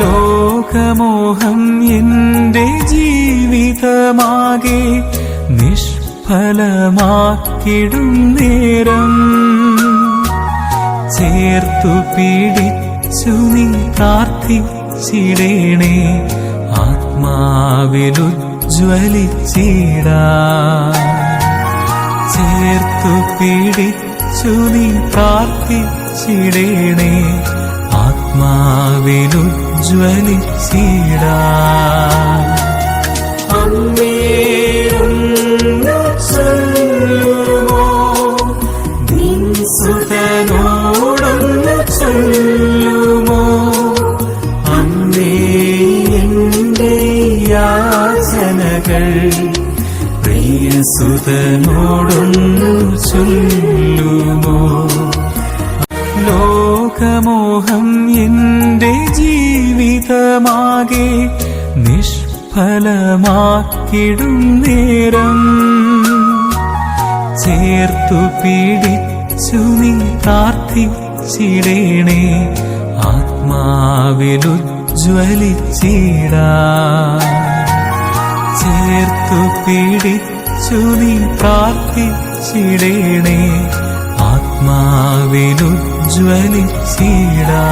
ലോകമോഹം എന്റെ ജീവിതമാകെ നിഷ്ഫലമാക്കിടും നേരം. ചേർത്തു പീഡിച്ചു നീ പ്രാർത്ഥിച്ചിടേണേ ആത്മാവിലുജ്വലിച്ചിടാ. ചേർത്തു പീഡിച്ചു നീ പ്രാർത്ഥിച്ചിടേണേ ആത്മാവിലുജ്വലിച്ചിടാ. അമ്മേ ചൊല്ലുമോ? നിൻ സുതനോടൊന്ന് ചൊല്ലുമോ? അമ്മേ എന്റെ യാചനകൾ പ്രിയസുതനോടൊന്നു ചൊല്ലുമോ? ലോകമോഹം എന്റെ ജീവിതമാകെ നിഷ്ഫലമാക്കിടും നേരം. ചേർത്തു പീഡിച്ചു നീ പ്രാർത്ഥിച്ചിടേണേ ആത്മാവിലുജ്വലിച്ചിടാ. ചേർത്തു പീഡിച്ചു നീ പ്രാർത്ഥിച്ചിടേണേ ആത്മാവിലുജ്വലിച്ചിടാ.